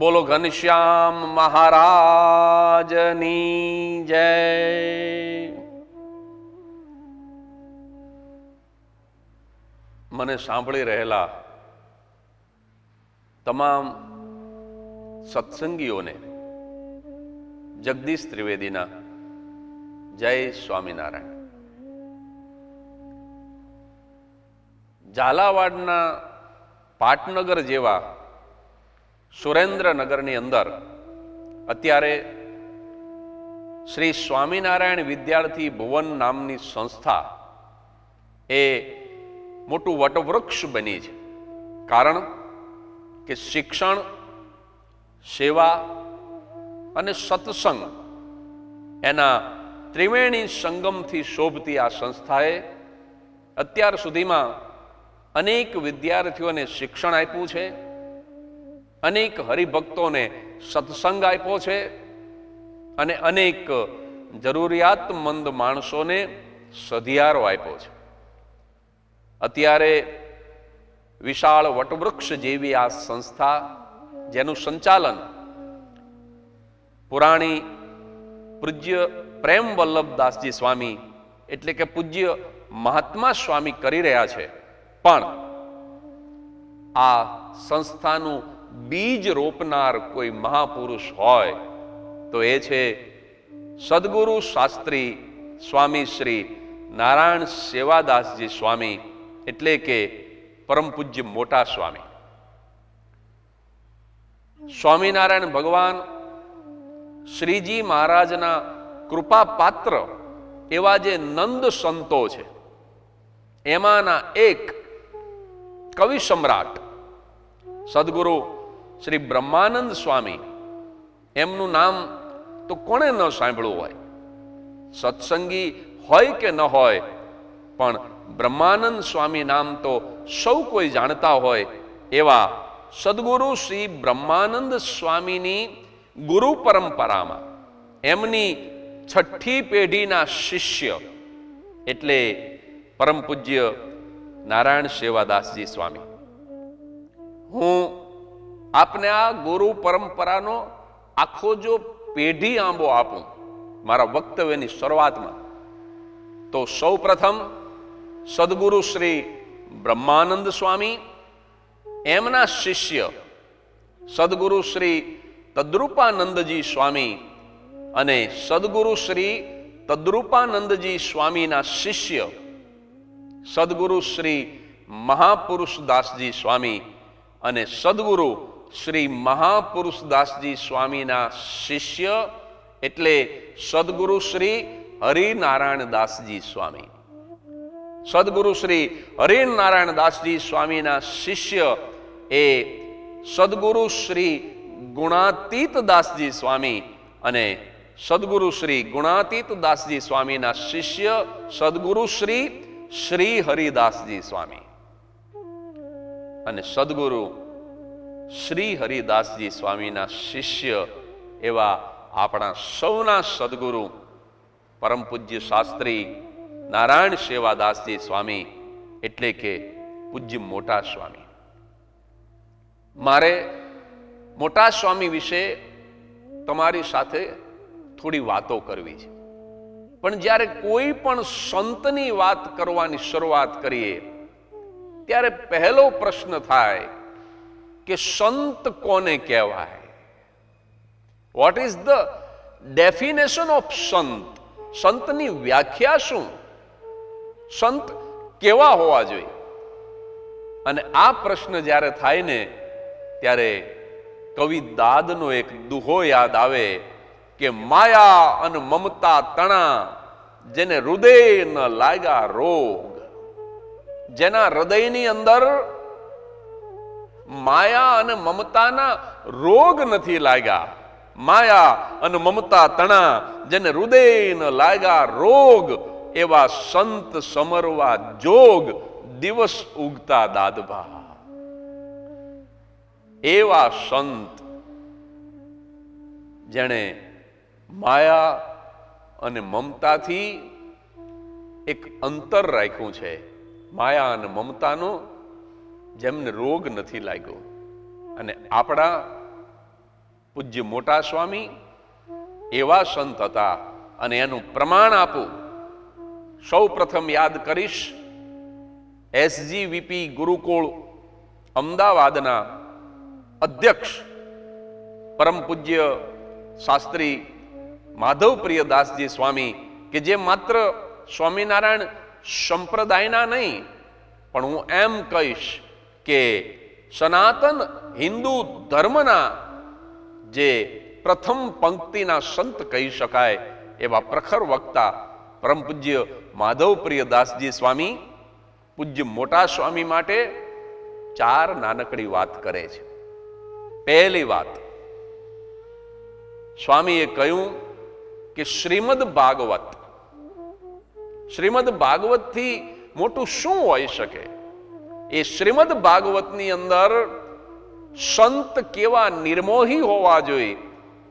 બોલો ઘનશ્યામ મહારાજની જય. મને સાંભળી રહેલા તમામ સત્સંગીઓને, જગદીશ ત્રિવેદીના જય સ્વામિનારાયણ. ઝાલાવાડના પાટનગર જેવા સુરેન્દ્રનગરની અંદર અત્યારે શ્રી સ્વામિનારાયણ વિદ્યાર્થી ભુવન નામની સંસ્થા એ મોટું વટવૃક્ષ બની છે. કારણ કે શિક્ષણ, સેવા અને સત્સંગ એના ત્રિવેણી સંગમથી શોભતી આ સંસ્થાએ અત્યાર સુધીમાં અનેક વિદ્યાર્થીઓને શિક્ષણ આપ્યું છે. અનેક હરિભક્તોને સત્સંગ આપ્યો છે અને અનેક જરૂરિયાતમંદ માણસોને સધિયારો આપ્યો છે. અત્યારે વિશાળ વટવૃક્ષ જેવી આ સંસ્થા જેનું સંચાલન પુરાણી પૂજ્ય પ્રેમ વલ્લભદાસજી સ્વામી એટલે કે પૂજ્ય મહાત્મા સ્વામી કરી રહ્યા છે. પણ આ સંસ્થાનું બીજ રોપનાર કોઈ મહાપુરુષ હોય, તો એ છે સદગુરુ શાસ્ત્રી સ્વામી શ્રી નારાયણ સેવાદાસજી સ્વામી, એટલે કે પરમ પૂજ્ય મોટા સ્વામી. સ્વામિનારાયણ ભગવાન શ્રીજી મહારાજના કૃપા પાત્ર એવા જે નંદ સંતો છે, એમાંના એક કવિ સમ્રાટ, સદગુરુ શ્રી બ્રહ્માનંદ સ્વામી. એમનું નામ તો કોણે ન સાંભળ્યું હોય? સત્સંગી હોય કે ન હોય, પણ બ્રહ્માનંદ સ્વામી નામ તો સૌ કોઈ જાણતા હોય એવા સદગુરુ શ્રી બ્રહ્માનંદ સ્વામીની ગુરુ પરંપરામાં. એમની છઠ્ઠી પેઢીના શિષ્ય એટલે પરમ પૂજ્ય નારાયણ સેવાદાસજી સ્વામી. હું આપને આ ગુરુ પરંપરાનો આખો જો પેઢી આંબો આપું, મારા વક્તવ્યની શરૂઆતમાં, તો સૌ પ્રથમ સદગુરુ શ્રી બ્રહ્માનંદ સ્વામી, એમના શિષ્ય સદગુરુ શ્રી તદ્રુપાનંદજી સ્વામી અને સદગુરુ શ્રી તદ્રુપાનંદજી સ્વામીના શિષ્ય સદગુરુ શ્રી મહાપુરુષદાસજી સ્વામી અને સદગુરુ શ્રી મહાપુરુષદાસજી સ્વામીના શિષ્ય એટલે સદગુરુ શ્રી હરિનારાયણ દાસજી સ્વામી. સદગુરુ શ્રી હરિનારાયણ દાસજી સ્વામીના શિષ્ય એ સદગુરુ શ્રી ગુણાતીત દાસજી સ્વામી અને સદગુરુ શ્રી ગુણાતીત દાસજી સ્વામીના શિષ્ય સદગુરુ શ્રી શ્રી હરિદાસજી સ્વામી. અને સદગુરુ શ્રી હરિદાસજી સ્વામીના શિષ્ય એવા આપણા સૌના સદગુરુ, પરમ પૂજ્ય શાસ્ત્રી નારાયણ સેવાદાસજી સ્વામી, એટલે કે પૂજ્ય મોટા સ્વામી. મારે મોટા સ્વામી વિશે તમારી સાથે થોડી વાતો કરવી છે. પણ જ્યારે કોઈ પણ સંતની વાત કરવાની શરૂઆત કરીએ, ત્યારે પહેલો પ્રશ્ન થાય કે સંત કોને કહેવાય? What is the definition of સંત? સંતની વ્યાખ્યા શું? સંત કેવા હોવા જોઈએ? અને આ પ્રશ્ન જ્યારે થાય ને, ત્યારે કવિ દાદનો એક દુહો યાદ આવે કે માયા અને મમતા તણા, જેને હૃદય ન લાગ્યા રોગ. જેના હૃદયની અંદર માયા અને મમતાના રોગ નથી લાગ્યા. માયા અને મમતા તણા જેને હૃદય ન લાગ્યા રોગ એવા સંત સમરવા જોગ દિવસ ઉગતા દાદભા. એવા સંત જેણે માયા અને મમતાથી એક અંતર રાખ્યું છે. માયા અને મમતાનો જેમને રોગ નથી લાગ્યો. અને આપણા પૂજ્ય મોટા સ્વામી એવા સંત હતા અને એનું પ્રમાણ આપું. સૌ પ્રથમ યાદ કરીશ, એસજીવીપી ગુરુકુળ અમદાવાદના અધ્યક્ષ પરમ પૂજ્ય શાસ્ત્રી માધવપ્રિય દાસજી સ્વામી, કે જે માત્ર સ્વામિનારાયણ સંપ્રદાયના નહીં, પણ હું એમ કહીશ કે સનાતન હિન્દુ ધર્મના જે પ્રથમ પંક્તિના સંત કહી શકાય એવા પ્રખર વક્તા પરમ પૂજ્ય માધવપ્રિય દાસજી સ્વામી પૂજ્ય મોટા સ્વામી માટે ચાર નાનકડી વાત કરે છે. પહેલી વાત, સ્વામીએ કહ્યું કે શ્રીમદ ભાગવત, શ્રીમદ ભાગવતથી મોટું શું હોઈ શકે? એ શ્રીમદ ભાગવતની અંદર સંત કેવા નિર્મોહી હોવા જોઈએ,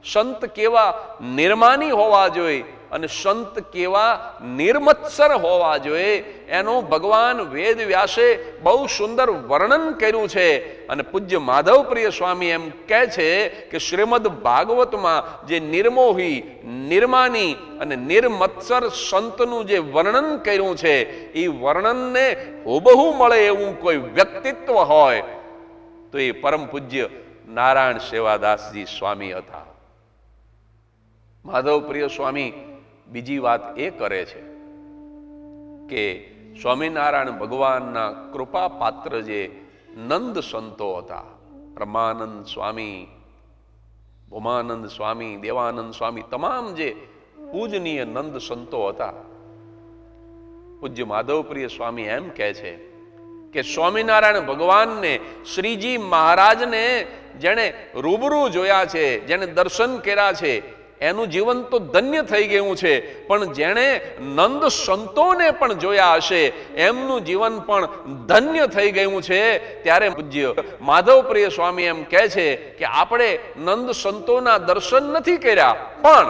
સંત કેવા નિર્માની હોવા જોઈએ અને સંત કેવા નિર્મત્સર હોવા જોઈએ એનું ભગવાન વેદ વ્યાસે બહુ સુંદર વર્ણન કર્યું છે. અને પૂજ્ય માધવપ્રિય સ્વામી એમ કહે છે કે શ્રીમદ ભાગવતમાં જે નિર્મોહી, નિર્માની અને નિર્મત્સર સંતનું જે વર્ણન કર્યું છે એ વર્ણનને હુબહુ મળે એવું કોઈ વ્યક્તિત્વ હોય, તો એ પરમ પૂજ્ય નારાયણ સેવાદાસજી સ્વામી હતા. માધવપ્રિય સ્વામી બીજી વાત એ કરે છે કે સ્વામિનારાયણ ભગવાનના કૃપા પાત્ર જે નંદ સંતો હતા. બ્રહ્માનંદ સ્વામી, ભૂમાનંદ સ્વામી, દેવાનંદ સ્વામી, તમામ જે પૂજનીય નંદ સંતો હતા. પૂજ્ય માધવપ્રિય સ્વામી એમ કહે છે કે સ્વામિનારાયણ ભગવાનને શ્રીજી મહારાજને જેણે રૂબરૂ જોયા છે, જેણે દર્શન કર્યા છે એનું જીવન તો ધન્ય થઈ ગયું છે, પણ જેણે નંદ સંતોને પણ જોયા હશે, એમનું જીવન પણ ધન્ય થઈ ગયું છે, ત્યારે પૂજ્ય માધવપ્રિય સ્વામી એમ કહે છે કે આપણે નંદ સંતોના દર્શન નથી કર્યા, પણ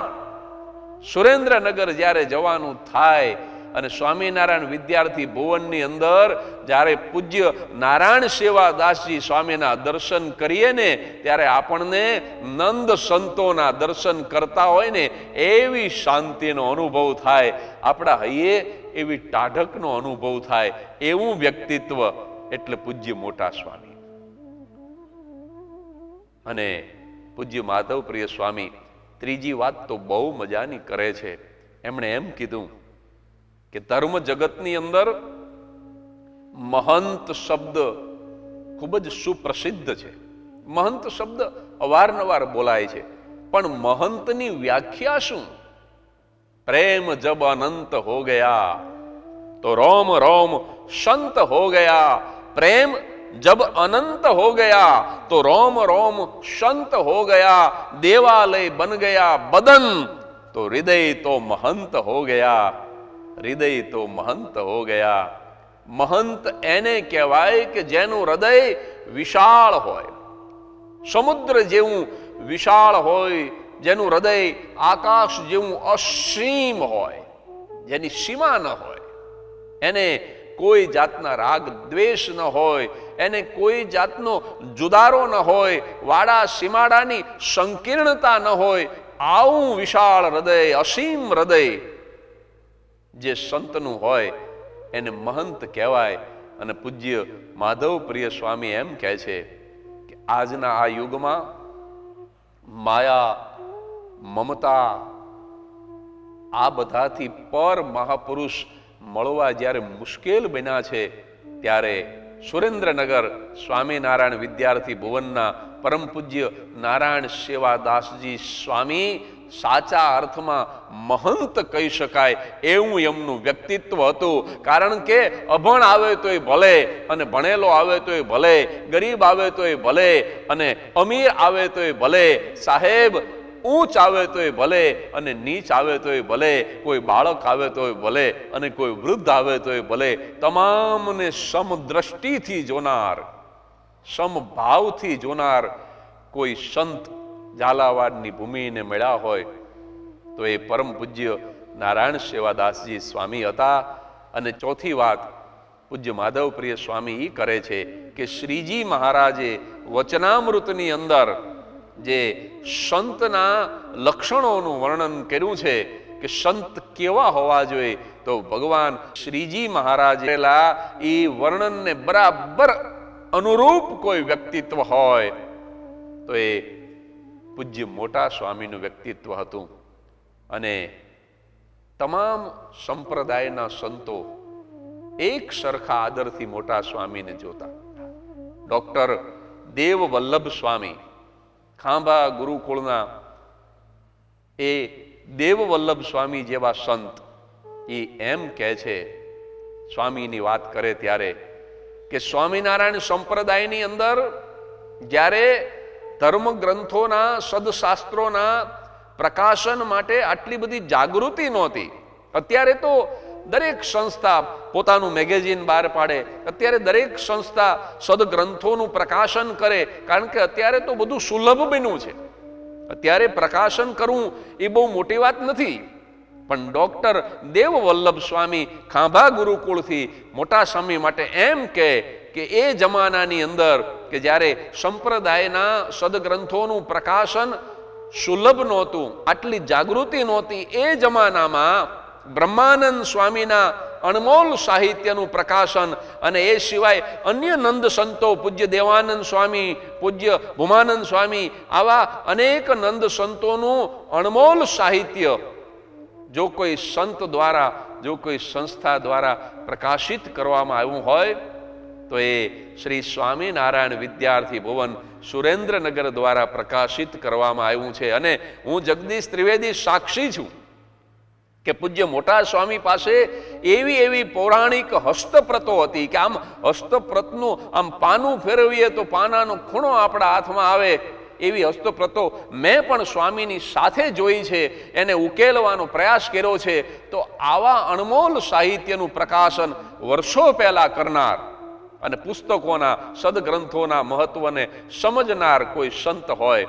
સુરેન્દ્રનગર જ્યારે જવાનું થાય અને સ્વામિનારાયણ વિદ્યાર્થી ભુવનની અંદર જ્યારે પૂજ્ય નારાયણ સેવા દાસજી સ્વામીના દર્શન કરીએ ને, ત્યારે આપણને નંદ સંતોના દર્શન કરતા હોય ને, એવી શાંતિનો અનુભવ થાય. આપણા હૈયે એવી ટાઢકનો અનુભવ થાય. એવું વ્યક્તિત્વ એટલે પૂજ્ય મોટા સ્વામી. અને પૂજ્ય માધવ પ્રિય સ્વામી ત્રીજી વાત તો બહુ મજાની કરે છે. એમણે એમ કીધું કે ધર્મ જગતની અંદર મહંત શબ્દ ખૂબ જ સુપ્રસિદ્ધ છે. મહંત શબ્દ અવારનવાર બોલાય છે. પણ મહંતની વ્યાખ્યા શું? પ્રેમ જબ અનંત હો ગયા, તો રોમ રોમ સંત હો ગયા, પ્રેમ જબ અનંત હો ગયા, તો રોમ રોમ સંત હો ગયા, દેવાલય બન ગયા બદન, તો હૃદય તો મહંત હો ગયા. હૃદય તો મહંત હો ગયા. મહંત એને કહેવાય કે જેનું હૃદય વિશાળ હોય. સમુદ્ર જેવું વિશાળ હોય, જેનું હૃદય આકાશ જેવું અસીમ હોય, જેની સીમા ન હોય. એને કોઈ જાતના રાગ દ્વેષ ન હોય, એને કોઈ જાતનો જુદારો ન હોય, વાડા સીમાડાની સંકીર્ણતા ન હોય. આવું વિશાળ હૃદય, અસીમ હૃદય જે સંતનું હોય, એને મહંત કહેવાય. અને પૂજ્ય માધવ પ્રિય સ્વામી એમ કહે છે કે આજના આ યુગમાં માયા, મમતા, આ બધાથી પર મહાપુરુષ મળવા જ્યારે મુશ્કેલ બન્યા છે, ત્યારે સુરેન્દ્રનગર સ્વામિનારાયણ વિદ્યાર્થી ભુવનના પરમ પૂજ્ય નારાયણ સેવાદાસજી સ્વામી સાચા અર્થમાં મહંત કહી શકાય એવું એમનું વ્યક્તિત્વ હતું. કારણ કે અભણ આવે તોય ભલે અને ભણેલો આવે તોય ભલે, ગરીબ આવે તોય ભલે અને અમીર આવે તોય ભલે, સાહેબ ઊંચ આવે તોય ભલે અને નીચ આવે તોય ભલે, કોઈ બાળક આવે તોય ભલે અને કોઈ વૃદ્ધ આવે તોય ભલે, તમામને સમદ્રષ્ટિથી જોનાર સમભાવથી જોનાર કોઈ સંત ઝાલાવાડની ભૂમિને મળ્યા હોય, તો એ પરમ પૂજ્ય નારાયણ સેવાદાસજી સ્વામી હતા. અને ચોથી વાત પૂજ્ય માધવપ્રિય સ્વામી એ કરે છે કે શ્રીજી મહારાજે વચનામૃતની અંદર જે સંતના લક્ષણોનું વર્ણન કર્યું છે કે સંત કેવા હોવા જોઈએ, તો ભગવાન શ્રીજી મહારાજેલા એ વર્ણનને બરાબર અનુરૂપ કોઈ વ્યક્તિત્વ હોય, તો એ પૂજ્ય મોટા સ્વામીનું વ્યક્તિત્વ હતું. અને તમામ સંપ્રદાયના સંતો એક સરખા આદરથી મોટા સ્વામીને જોતા. ડોક્ટર દેવ વલ્લભ સ્વામી, ખાંભા ગુરુકુળના એ દેવ વલ્લભ સ્વામી જેવા સંત એ એમ કહે છે, સ્વામીની વાત કરે ત્યારે કે સ્વામિનારાયણ સંપ્રદાયની અંદર જ્યારે ધર્મ ગ્રંથોના સદશાસ્ત્રોના પ્રકાશન માટે આટલી બધી જાગૃતિ નહોતી. અત્યારે તો દરેક સંસ્થા પોતાનું મેગેઝિન બહાર પાડે, અત્યારે દરેક સંસ્થા સદગ્રંથોનું પ્રકાશન કરે, કારણ કે અત્યારે તો બધું સુલભ બન્યું છે. અત્યારે પ્રકાશન કરવું એ બહુ મોટી વાત નથી. પણ ડોક્ટર દેવવલ્લભ સ્વામી ખાંભા ગુરુકુળથી મોટા સ્વામી માટે એમ કે કે એ જમાનાની અંદર કે જ્યારે સંપ્રદાયના સદગ્રંથોનું પ્રકાશન સુલભ નહોતું, આટલી જાગૃતિ નહોતી, એ જમાનામાં બ્રહ્માનંદ સ્વામીના અણમોલ સાહિત્યનું પ્રકાશન અને એ સિવાય અન્ય નંદ સંતો, પૂજ્ય દેવાનંદ સ્વામી, પૂજ્ય ભૂમાનંદ સ્વામી, આવા અનેક નંદ સંતોનું અણમોલ સાહિત્ય જો કોઈ સંત દ્વારા, જો કોઈ સંસ્થા દ્વારા પ્રકાશિત કરવામાં આવ્યું હોય, તો એ શ્રી સ્વામિનારાયણ વિદ્યાર્થી ભુવન સુરેન્દ્રનગર દ્વારા પ્રકાશિત કરવામાં આવ્યું છે. અને હું જગદીશ ત્રિવેદી સાક્ષી છું કે પૂજ્ય મોટા સ્વામી પાસે એવી એવી પૌરાણિક હસ્તપ્રતો હતી કે આમ હસ્તપ્રતનું આમ પાનું ફેરવીએ તો પાનાનો ખૂણો આપણા હાથમાં આવે એવી હસ્તપ્રતો મેં પણ સ્વામીની સાથે જોઈ છે, એને ઉકેલવાનો પ્રયાસ કર્યો છે. તો આવા અણમોલ સાહિત્યનું પ્રકાશન વર્ષો પહેલાં કરનાર અને પુસ્તકોના સદગ્રંથોના મહત્વને સમજનાર કોઈ સંત હોય,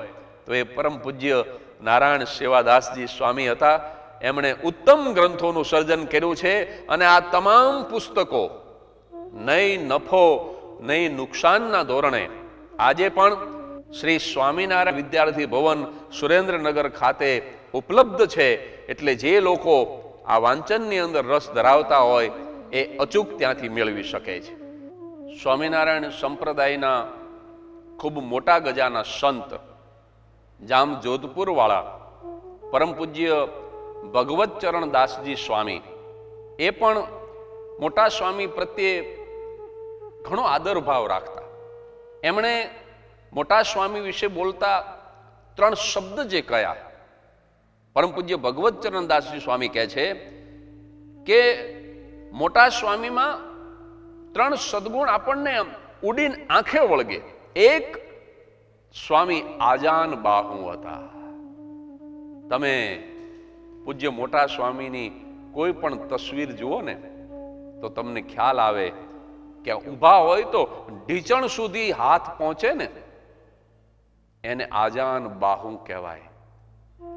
તો એ પરમ પૂજ્ય નારાયણ સેવાદાસજી સ્વામી હતા. એમણે ઉત્તમ ગ્રંથોનું સર્જન કર્યું છે અને આ તમામ પુસ્તકો નહીં નફો નહીં નુકસાનના ધોરણે આજે પણ શ્રી સ્વામિનારાયણ વિદ્યાર્થી ભવન સુરેન્દ્રનગર ખાતે ઉપલબ્ધ છે. એટલે જે લોકો આ વાંચનની અંદર રસ ધરાવતા હોય, એ અચૂક ત્યાંથી મેળવી શકે છે. સ્વામિનારાયણ સંપ્રદાયના ખૂબ મોટા ગજાના સંત જામ જોધપુરવાળા પરમ પૂજ્ય ભગવત ચરણ દાસજી સ્વામી, એ પણ મોટા સ્વામી પ્રત્યે ઘણો આદરભાવ રાખતા. એમણે મોટા સ્વામી વિશે બોલતા ત્રણ શબ્દ જે કયા? પરમ પૂજ્ય ભગવત ચરણદાસજી સ્વામી કહે છે કે મોટા સ્વામીમાં ત્રણ સદગુણ આપણને ઉડીન આંખે વળગે. એક સ્વામી આજાન બાહુ હતા. તમે પૂજ્ય મોટા સ્વામીની કોઈ પણ તસવીર જુઓ ને, તો તમને ખ્યાલ આવે કે ઊભા હોય તો ઢીચણ સુધી હાથ પહોંચે ને એને આજાન બાહુ કહેવાય.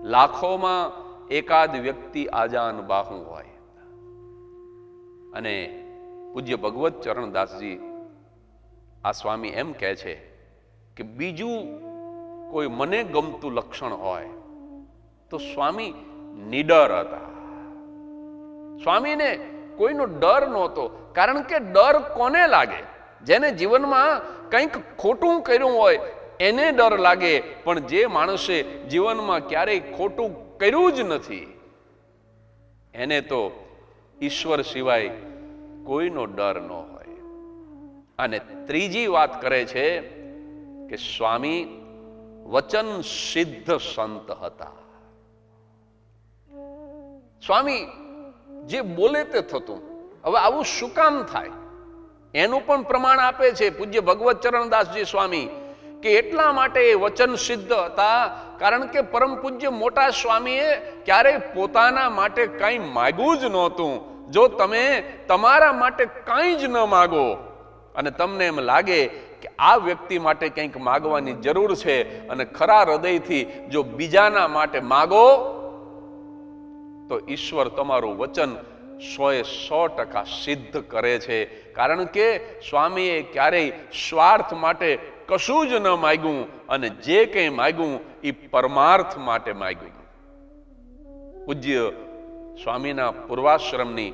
લાખોમાં એકાદ વ્યક્તિ આજાન બાહુ હોય. અને પૂજ્ય ભગવત ચરણદાસજી આ સ્વામી એમ કહે છે કે બીજું કોઈ મને ગમતું લક્ષણ હોય તો સ્વામી નિડર હતા. સ્વામીને કોઈનો ડર નહોતો, કારણ કે ડર કોને લાગે? જેને જીવનમાં કંઈક ખોટું કર્યું હોય એને ડર લાગે, પણ જે માણસે જીવનમાં ક્યારેય ખોટું કર્યું જ નથી, એને તો ઈશ્વર સિવાય કોઈનો ડર ન હોય. અને ત્રીજી વાત કરે છે કે સ્વામી વચન સિદ્ધ સંત હતા. સ્વામી જે બોલે તે થતું. હવે આવું શું કામ થાય? એનું પણ પ્રમાણ આપે છે પૂજ્ય ભગવત ચરણદાસજી સ્વામી. કે એટલા માટે એ વચન સિદ્ધ હતા? કારણ કે પરમ પૂજ્ય મોટા સ્વામીએ ક્યારેય પોતાના માટે કાંઈ માગ્યું જ નહોતું. જો તમે તમારા માટે કાંઈ જ ન માગો, અને તમને એમ લાગે કે આ વ્યક્તિ માટે કંઈક માગવાની જરૂર છે, અને ખરા હૃદયથી જો બીજાના માટે માગો, તો ઈશ્વર તમારું વચન સોએ સો ટકા સિદ્ધ કરે છે. કારણ કે સ્વામીએ ક્યારેય સ્વાર્થ માટે કશું જ ન માગ્યું અને જે કંઈ માગ્યું એ પરમાર્થ માટે માગ્યું. પૂજ્ય સ્વામીના પૂર્વાશ્રમની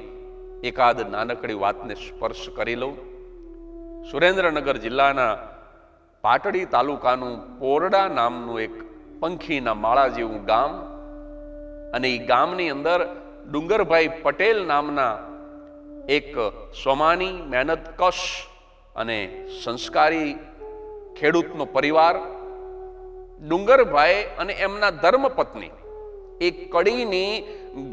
એકાદ નાનકડી વાતને સ્પર્શ કરી લઉં. સુરેન્દ્રનગર જિલ્લાના પાટડી તાલુકાનું પોરડા નામનું એક પંખીના માળા જેવું ગામ અને એ ગામની અંદર ડુંગરભાઈ પટેલ નામના એક સ્વમાની મહેનત કશ અને સંસ્કારી ખેડૂતનો પરિવાર, ડુંગરભાઈ અને એમના ધર્મપત્ની, એ કડીની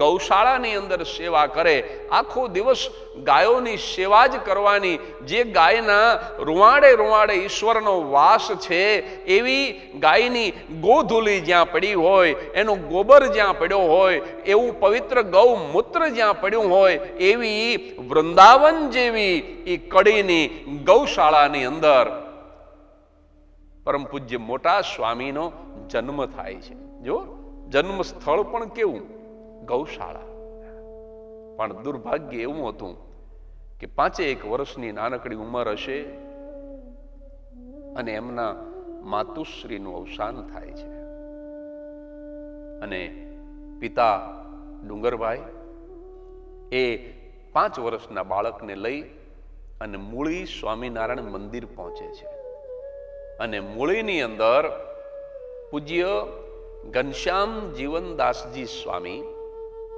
ગૌશાળાની અંદર સેવા કરે. આખો દિવસ ગાયોની સેવા જ કરવાની. જે ગાયના રૂવાડે રૂવાડે ઈશ્વરનો વાસ છે, એવી ગાયની ગોધૂલી જ્યાં પડી હોય, એનો ગોબર જ્યાં પડ્યો હોય, એવું પવિત્ર ગૌમૂત્ર જ્યાં પડ્યું હોય, એવી વૃંદાવન જેવી એ કડીની ગૌશાળાની અંદર પરમ પૂજ્ય મોટા સ્વામીનો જન્મ થાય છે. જો જન્મ સ્થળ પણ કેવું? ગૌશાળા. પણ દુર્ભાગ્ય એવું હતું કે પાંચે એક વર્ષની નાનકડી ઉંમર હશે અને એમના માતુશ્રીનું અવસાન થાય છે. અને પિતા ડુંગરભાઈ એ પાંચ વર્ષના બાળકને લઈ અને મૂળી સ્વામિનારાયણ મંદિર પહોંચે છે. અને મૂળીની અંદર પૂજ્ય ઘનશ્યામ જીવનદાસજી સ્વામી.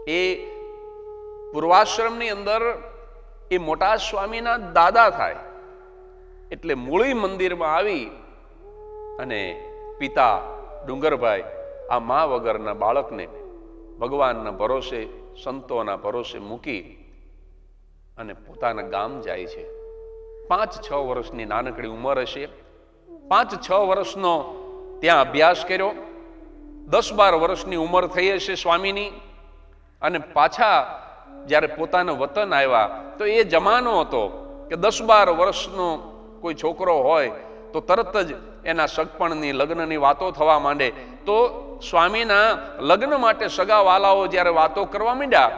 એ પૂર્વાશ્રમની અંદર એ મોટા સ્વામીના દાદા થાય. એટલે મૂળી મંદિરમાં આવી અને પિતા ડુંગરભાઈ આ મા વગરના બાળકને ભગવાનના ભરોસે, સંતોના ભરોસે મૂકી અને પોતાના ગામ જાય છે. પાંચ છ વર્ષની નાનકડી ઉંમર હશે. પાંચ છ વર્ષનો ત્યાં અભ્યાસ કર્યો. દસ બાર વર્ષની ઉંમર થઈ હશે સ્વામીની. અને પાછા જ્યારે પોતાના વતન આવ્યા, તો એ જમાનો હતો કે દસ બાર વર્ષનો કોઈ છોકરો હોય, તો તરત જ એના સગપણની, લગ્નની વાતો થવા માંડે. તો સ્વામીના લગ્ન માટે સગાવાલાઓ જ્યારે વાતો કરવા માંડ્યા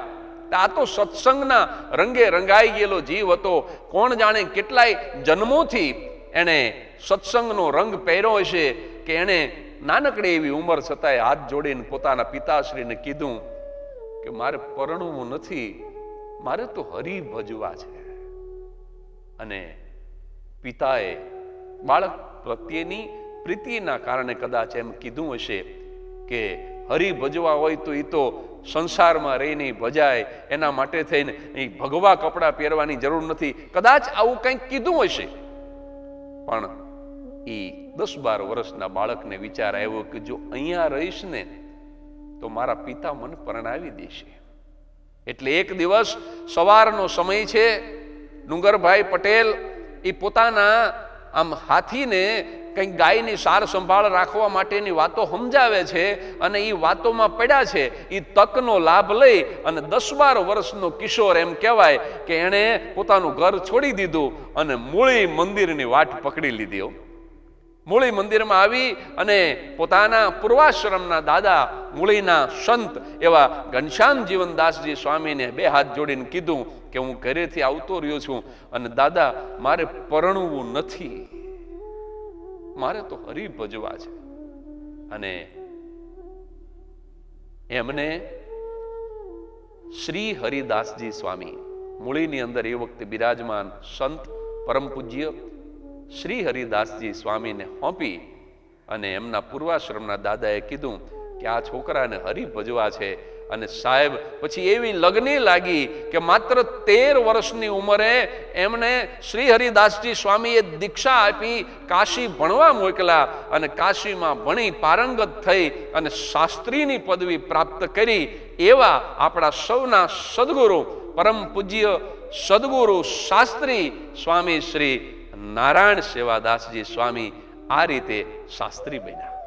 આ તો સત્સંગના રંગે રંગાઈ ગયેલો જીવ હતો. કોણ જાણે કેટલાય જન્મોથી એણે સત્સંગનો રંગ પહેર્યો હશે કે એણે નાનકડી એવી ઉંમર છતાંય હાથ જોડીને પોતાના પિતાશ્રીને કીધું કે મારે પરણવું નથી, મારે તો હરી ભજવા છે. અને પિતાએ બાળક પ્રત્યેની પ્રીતિના કારણે કદાચ એમ કીધું હશે કે હરી ભજવા હોય તો એ તો સંસારમાં રહીને ભજાય, એના માટે થઈને ભગવા કપડાં પહેરવાની જરૂર નથી. કદાચ આવું કંઈક કીધું હશે પણ એ દસ બાર વર્ષના બાળકને વિચાર આવ્યો કે જો અહીંયા રહીશ ને, તો મારા પિતા મને પરણાવી દેશે. એટલે એક દિવસ સવારનો સમય છે, ડુંગરભાઈ પટેલ એ પોતાના આમ હાથીને કંઈક ગાયની સાર સંભાળ રાખવા માટેની વાતો સમજાવે છે અને એ વાતોમાં પડ્યા છે એ તકનો લાભ લઈ અને દસ બાર વર્ષનો કિશોર એમ કહેવાય કે એણે પોતાનું ઘર છોડી દીધું અને મૂળી મંદિરની વાટ પકડી લીધી મૂળી મંદિરમાં આવી અને પોતાના પૂર્વાશ્રમના દાદા મૂળીના સંત એવા ઘનશ્યામ જીવનદાસજી સ્વામીને બે હાથ જોડીને કીધું કે હું ઘરેથી આવતો રહ્યો છું અને દાદા, મારે પરણવું નથી. મારે તો હરી ભજવા છે. અને એમને શ્રી હરિદાસજી સ્વામી મૂળીની અંદર એ વખતે બિરાજમાન સંત પરમ પૂજ્ય શ્રી હરિદાસજી સ્વામીને હોંપી અને એમના પૂર્વાશ્રમના દાદાએ કીધું કે આ છોકરાને હરી ભજવા છે. અને સાહેબ, પછી એવી લગ્ની લાગી કે માત્ર તેર વર્ષની ઉંમરે એમને શ્રી હરિદાસજી સ્વામીએ દીક્ષા આપી, કાશી ભણવા મોકલા અને કાશીમાં ભણી પારંગત થઈ અને શાસ્ત્રીની પદવી પ્રાપ્ત કરી. એવા આપણા સૌના સદગુરુ, પરમ પૂજ્ય સદગુરુ શાસ્ત્રી સ્વામી શ્રી નારાયણ સેવાદાસજી સ્વામી આ રીતે શાસ્ત્રી બન્યા.